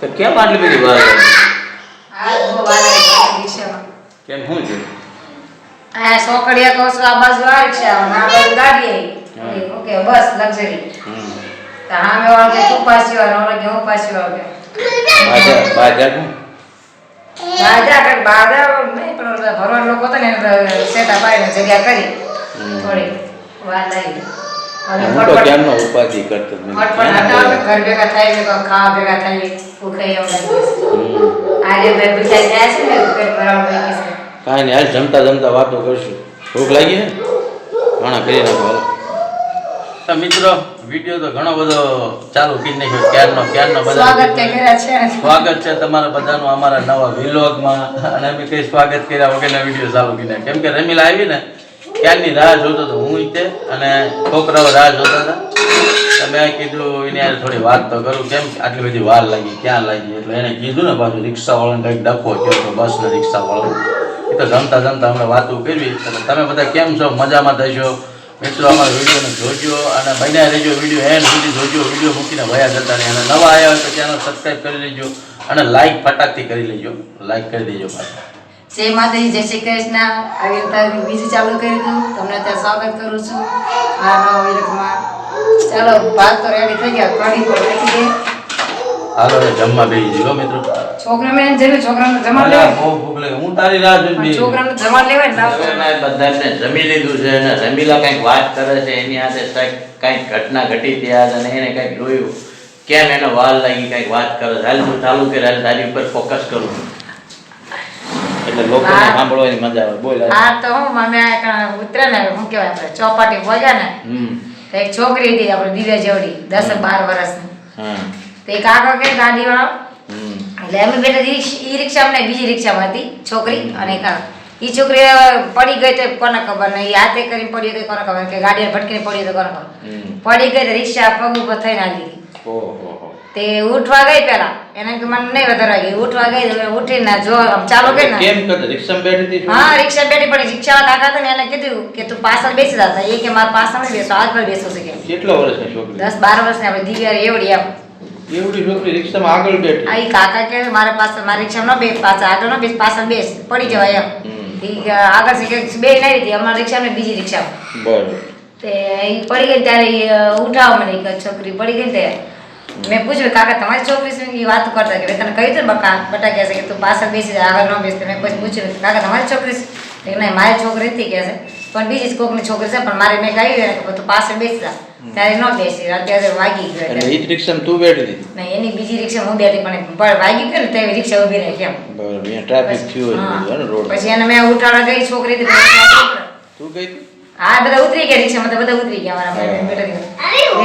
તો કેમ આટલી બધી વાર કેમ શું છે? આ સોકડિયા કહો છો આ બાજુ આ રિક્ષામાં આ બાજુ ગાડી ઓકે બસ લક્ઝરી. તો આમે વાળો કે તું પાછી વાળો ઓલો કે હું પાછી વાળો કે બાજા બાજા શું? બાજા કઈ બાજા નહીં પણ ભરવાડ લોકો હતા ને એને સેટા પાડીને જગ્યા કરી. થોડી વાર લાગી હું તો ક્યારનો ઉપાધિ કરતો નથી. ઘર ભેગા થાય ભેગા ખાવા ભેગા થાય ભૂખાઈ એવું આજે બે પૂછાઈ ગયા છે ને પેટ ભરાવા કાંઈ નહીં હાલ જમતા જમતા વાતો કરશું. ભૂખ લાગી ને? ઘણા કરી નાખો હાલો. મિત્રો વીડિયો તો ઘણો બધો ચાલુ કરી નાખ્યો. ક્યારનો ક્યારનો સ્વાગત કે કર્યા છે? ને સ્વાગત છે તમારા બધાનું અમારા નવા વિલોગમાં અને અમે કઈ સ્વાગત કર્યા વગરના વીડિયો ચાલુ કરીને કેમ કે રમીલા આવી ને ક્યારની રાહ જોતો હતો હું તે, અને છોકરાઓ રાહ જોતા હતા. તો મેં કીધું એને યાર થોડી વાત તો કરું, કેમ આટલી બધી વાર લાગી, ક્યાં લાગી? એટલે એને કીધું ને પાછું રિક્ષાવાળાને કંઈક ડખો થયો તો બસ ને રિક્ષાવાળો એ તો જમતા જમતા હમણાં વાતો કરવી. એટલે તમે બધા કેમ છો? મજામાં થશો મિત્રો, અમારા વિડીયોને જોજો, અને બન્યા રહેજો વીડિયો એન્ડ સુધી જોજો. વીડિયો મૂકીને વયા જતા નહીં અને નવા આવ્યા હોય તો ચેનલ સબસ્ક્રાઈબ કરી લેજો, અને લાઈક ફટાકથી કરી લેજો. લાઈક કરી દેજો પાછા. જય માતાજી જય શ્રી કૃષ્ણ. આવી રીતે બીજું ચાલુ કરી દઉં. તમને ત્યાં સ્વાગત કરું છું નવા વિડીયોમાં ચાલો ભાત તો રેડી થઈ ગયા. કઢી પણ રાખી દે. હાલો જમવા બેસી જજો મિત્રો. છોકરા મેં જેવું છોકરાને જમા લેવાય. બહુ ભૂખ લાગે. હું તારી રાહ બેસી ગયો. છોકરાને જમા લેવાય ને મેં બધાને જમી લીધું છે અને રમીલા કંઈક વાત કરે છે એની હાથે કંઈક ઘટના ઘટી ત્યાં અને એને કંઈક જોયું. કેમ એને વાર લાગી કંઈક વાત કરે હાલ હું ચાલુ કરે હાલ તારી ઉપર ફોકસ કરું એટલે હા. સાંભળવાની મજા આવે બોલ હા તો હું મમ્મી ઉતરે ને શું કહેવાય આપણે ચોપાટી પહોંચ્યા ને તો એક છોકરી હતી આપણે દિવ્યા જેવડી દસ બાર વર્ષની. તો એક આગળ કે ગાડી વાળો એટલે અમે ઈ રિક્ષા ને બીજી રિક્ષામાં હતી છોકરી અને એક ઈ છોકરી પડી ગઈ તો કોને ખબર નહીં હાથે કરીને પડી તો કોને ખબર કે ગાડી ભટકીને પડી તો કોને ખબર. પડી ગઈ તો રિક્ષા પગ ઉપર થઈને આવી ગઈ. ઓહો તે ઉઠવા ગઈ પેલા. એને કે મને નહીં વધારવા ગઈ ઉઠવા ગઈ તો ઉઠીને જો ચાલુ કરી ને કેમ કરતો? રિક્ષામાં બેઠી હતી હા રિક્ષા બેઠી પડી રિક્ષા કાકા હતા ને એને કીધું કે તું પાછળ બેસી જતા એ કે મારે પાછળ નહીં બેસો આજ પર બેસો છે કે. કેટલા વર્ષની છોકરી? દસ બાર વર્ષની આપણે દિવ્યા એવડી એમ એવડી છોકરી રિક્ષામાં આગળ બેઠી. આ કાકા કે મારે પાસે મારી રિક્ષામાં ન બેસ પાછળ આગળ ન બેસ પાછળ બેસ. પડી જવાય એમ. આગળ છે કે બે નહીં હતી અમારી રિક્ષામાં બીજી રિક્ષા બરોબર. તે પડી ગઈ ત્યારે ઉઠાવ મને છોકરી પડી ગઈ ને તે મેં પૂછ્યું કાકા તમારી છોકરી શું એ વાત કરતા કે તને કહ્યું હતું બકા બટા કહે છે કે તું પાછળ બેસી જાય આગળ ન બેસતી મેં પછી પૂછ્યું કાકા તમારી છોકરી છે કે નહીં મારી છોકરી હતી કહે છે. પણ બીજી જ કોકની છોકરી છે પણ મારે મેં કહ્યું કે તું પાછળ બેસી જા ત્યારે ન બેસી અત્યારે વાગી ગયો એટલે. ઈ જ તું બેઠી નહીં એની બીજી રિક્ષા હું બેઠી પણ પણ વાગી ગયો ને તે રિક્ષા ઊભી રહી કેમ? બરાબર અહીંયા ટ્રાફિક થયું હોય રોડ પછી એને મેં ઉઠાડવા ગઈ છોકરી. તું ગઈ? હા બધા ઉતરી ગયા રિક્ષામાં તો બધા ઉતરી ગયા મારા દીકરા.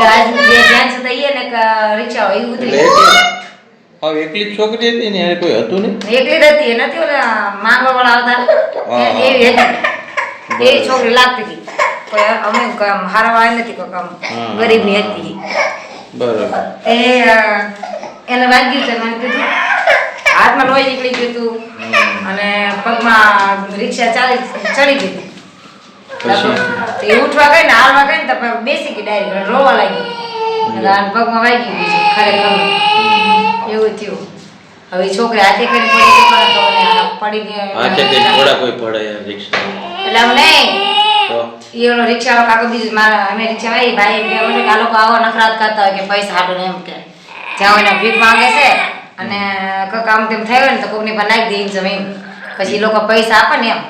આજ જે જેન્ટ્સ હતા ઈ ને રિક્ષા હોય ઉતરી ગયા. એકલી એકલી છોકરી હતી ને યાર કોઈ હતું ને એકલી જ હતી એ નથી ઓલા માંગવા વાળા આવતા એવી હતી એવી છોકરી લાગતી હતી. કોઈ અમે કોઈ આમ હારા નથી કોઈ આમ ગરીબની હતી. બરાબર. એ એને વાગ્યું છે મને કીધું. હાથમાં લોહી નીકળી ગયું હતું. અને પગમાં રિક્ષા ચાલી ચડી ગઈ? એ ઉઠવા ગઈ ને હાલવા ગઈ ને તો બેસી ગઈ ડાયરેક્ટ રોવા લાગી. એટલે પગમાં વાગી ગયું ખરેખર. એવું થયું. હવે છોકરી હાથે કરી પડી ગઈ પડી ગઈ ઘોડા કોઈ પડે રિક્ષા. એટલે ઓલો રિક્ષાવાળો કાકો બીજું મારા અમે રિક્ષા વાળી ભાઈ એમ કહેવાય કે આ લોકો આવો નખરાત કરતા હોય કે પૈસા હાટો એમ કે. જ્યાં એને ભીખ માંગે છે અને આમ તેમ થયું ને તો કોકની પર નાખી દે એમ જમીન. પછી એ લોકો પૈસા આપે ને એમ.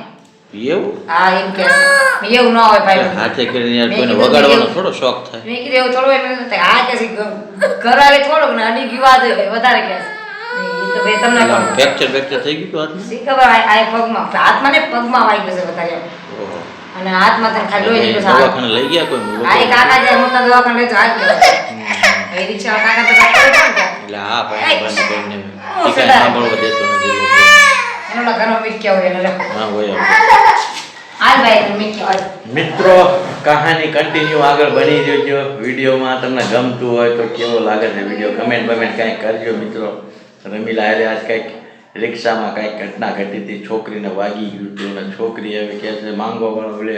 એવું? હા એમ કે. એવું ન હોય ભાઈ. હાથે કરીને યાર કોઈને વગાડવાનો થોડો શોખ થાય. મેં કીધું એવું થોડું એમ આ કે કરાવે થોડુંક ને અડી ગયું આ વધારે કે તો ભાઈ તમને ફ્રેક્ચર ફ્રેક્ચર થઈ ગયું તું હાથમાં? શી આ આ પગમાં? હાથમાં ને પગમાં વાગ્યું છે વધારે અને હાથમાં તો ખાલી લોહી નીકળ્યું દવાખાને લઈ ગયા કોઈ? આ એક કાકા જે મોટા દવાખાને લઈ જાય એ રિક્ષા કાકા તો કાકા કોણ કે એટલે હા ભાઈ બંધ કરીને હું ઠીકાણે સદા. સાંભળવા દેતો નથી લોકો. એનો ઘરનો મીઠ્યા હોય એને હા હોય હાલ ભાઈ મીઠ્યા હોય. મિત્રો કહાની કન્ટિન્યુ આગળ બની જજો. વિડીયોમાં તમને ગમતું હોય તો કેવો લાગે છે વીડિયો કમેન્ટ બમેન્ટ કાંઈક કરજો મિત્રો. રમીલા હારે આજ કંઈક રિક્ષામાં કાંઈક ઘટના ઘટી હતી. છોકરીને વાગી ગયું હતું અને છોકરી હવે કહે છે માંગો પણ બોલે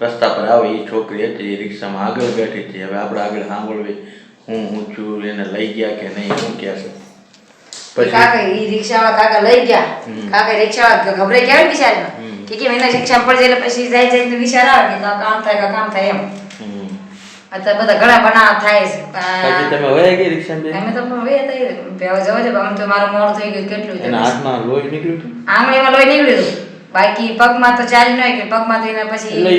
રસ્તા પર આવે. એ છોકરી હતી એ રિક્ષામાં આગળ બેઠી હતી. હવે આપણે આગળ સાંભળવી હું હું છું એને લઈ ગયા કે નહીં શું કહે છે? પછી કાકા ઈ રિક્ષાવાળા કાકા લઈ ગયા. કાકા રિક્ષાવાળા ગભરાઈ ગયા ને બિચારીમાં કે કેમ એના રિક્ષા પડી જાય પછી જાય જાય તો વિચાર આવે કે કામ થાય કાં કામ થાય એમ. અત્યારે બધા ઘણા બનાવ થાય છે. પછી તમે? અમે તો જવા આમ તો મારું મોડું થઈ ગયું. કેટલું એના હાથમાં લોહી નીકળ્યું હતું? આંગળીમાં લોહી નીકળ્યું હતું. બાકી પગમાં તો ચાલી ન કે પગમાં તો એના પછી એટલે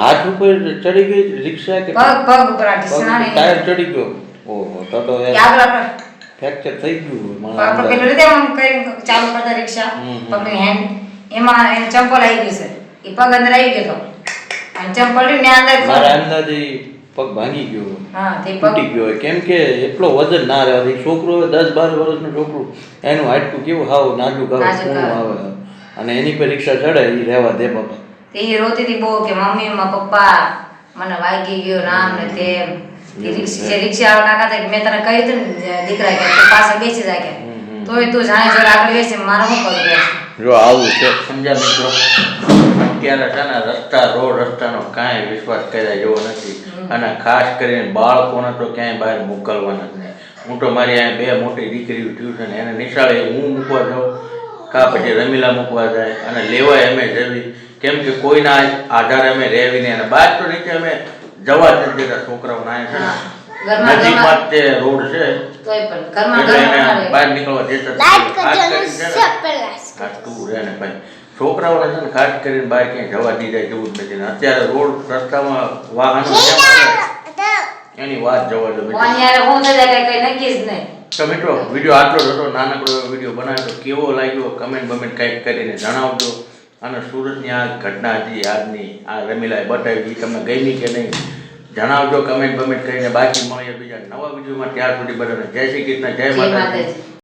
હાથ ઉપર ચડી ગઈ રિક્ષા કે પગ પગ ઉપર આ ટાયર ચડી ગયો? ઓહો તો તો યાદ આપણે ફ્રેક્ચર થઈ ગયું મારા આપણે પેલું રીતે આમ કરીને ચાલુ કરતા રિક્ષા. પગની હેન્ડ એમાં એને ચંપલ આવી ગયું છે. એ પગ અંદર આવી ગયો તો. અને ચંપલ રહ્યું ને અંદર મારા અંદાજે પગ ભાંગી ગયો હા તે તૂટી ગયો કેમ કે એટલો વજન ના રહે એ છોકરો હોય દસ બાર છોકરો એનું હાડકું કેવું હાવ નાજુક આવે શું આવે. અને એની પર રિક્ષા ચડે એ રહેવા દે બાપા. તે રોતી હતી બહુ કે મમ્મી મારા પપ્પા મને વાગી ગયો નામ ને તેમ. રિક્ષા રિક્ષાવાળા કાકા મેં તને કહ્યું હતું ને દીકરા કે તું પાછળ બેસી જાય કે. હમ, હમ. તોય તું જાણે જોડે આગળ બેસી મારે શું કરવું જો આવું છે. સમજ્યા મિત્રો? અત્યારે છે ને રસ્તા રોડ રસ્તાનો કાંઈ વિશ્વાસ કર્યા જેવો નથી. અને ખાસ કરીને બાળકોને તો ક્યાંય બહાર મોકલવાના નથી હું તો મારી અહીંયા બે મોટી દીકરીઓ ટ્યુશન એને નિશાળે હું મૂકવા જાઉં કા પછી રમીલા મૂકવા જાય અને લેવાય અમે જવી કેમ કે કોઈના આધારે અમે રહેવી નહીં અને બહાર તો નીચે અમે જવા જ નથી દેતા છોકરાઓ ના છે ને નજીકમાં તે રોડ છે. એટલે એને બહાર નીકળવા દેતા જ ખાસ કરીને છે ને, સપલાસ હા, તું રહે ને ભાઈ. છોકરાઓને છે ને ખાસ કરીને બહાર ક્યાંય જવા દીધા જેવું જ નથી. અત્યારે રોડ રસ્તામાં વાહન એની વાત જવા દો મિત્રો. યાર હું થઈ જાય કઈ નક્કી જ નહીં. તો મિત્રો વીડિયો આટલો જ હતો. નાનકડો વીડિયો બનાવ્યો. કેવો લાગ્યો? કમેન્ટ બમેન્ટ કંઈક કરીને જણાવજો. અને સુરતની આ ઘટના હતી આજની આ રમીલાએ બતાવી તમને ગમી કે નહીં જણાવજો કમેન્ટ બમેન્ટ કરીને બાકી મળીએ બીજા નવા વિડીયોમાં. ત્યાર સુધી બધાને જય શ્રી કૃષ્ણ જય માતાજી.